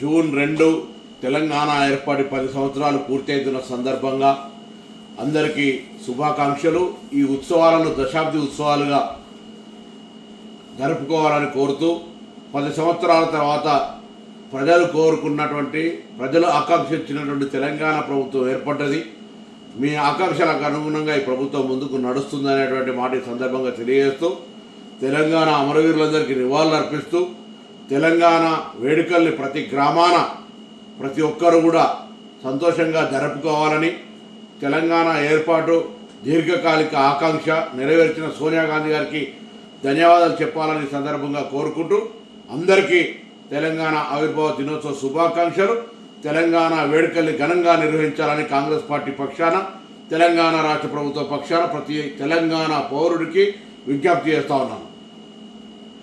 June రెండు తెలంగాణ ఏర్పాటు పది సంవత్సరాలు పూర్తయితున్న సందర్భంగా అందరికీ శుభాకాంక్షలు. ఈ ఉత్సవాలను దశాబ్ది ఉత్సవాలుగా జరుపుకోవాలని కోరుతూ పది సంవత్సరాల తర్వాత ప్రజలు కోరుకున్నటువంటి ప్రజలు ఆకాంక్షించినటువంటి తెలంగాణ ప్రభుత్వం ఏర్పడ్డది. మీ ఆకాంక్షలకు అనుగుణంగా ఈ ప్రభుత్వం ముందుకు నడుస్తుందనేటువంటి మాట ఈ సందర్భంగా తెలియజేస్తూ తెలంగాణ అమరవీరులందరికీ నివాళులు అర్పిస్తూ తెలంగాణ వేడుకల్ని ప్రతి గ్రామాన ప్రతి ఒక్కరు కూడా సంతోషంగా జరుపుకోవాలని తెలంగాణ ఏర్పాటు దీర్ఘకాలిక ఆకాంక్ష నెరవేర్చిన సోనియా గాంధీ గారికి ధన్యవాదాలు చెప్పాలని సందర్భంగా కోరుకుంటూ అందరికీ తెలంగాణ ఆవిర్భావ దినోత్సవ శుభాకాంక్షలు. తెలంగాణ వేడుకల్ని ఘనంగా నిర్వహించాలని కాంగ్రెస్ పార్టీ పక్షాన తెలంగాణ రాష్ట్ర ప్రభుత్వ పక్షాన ప్రతి తెలంగాణ పౌరుడికి విజ్ఞప్తి చేస్తా ఉన్నాను.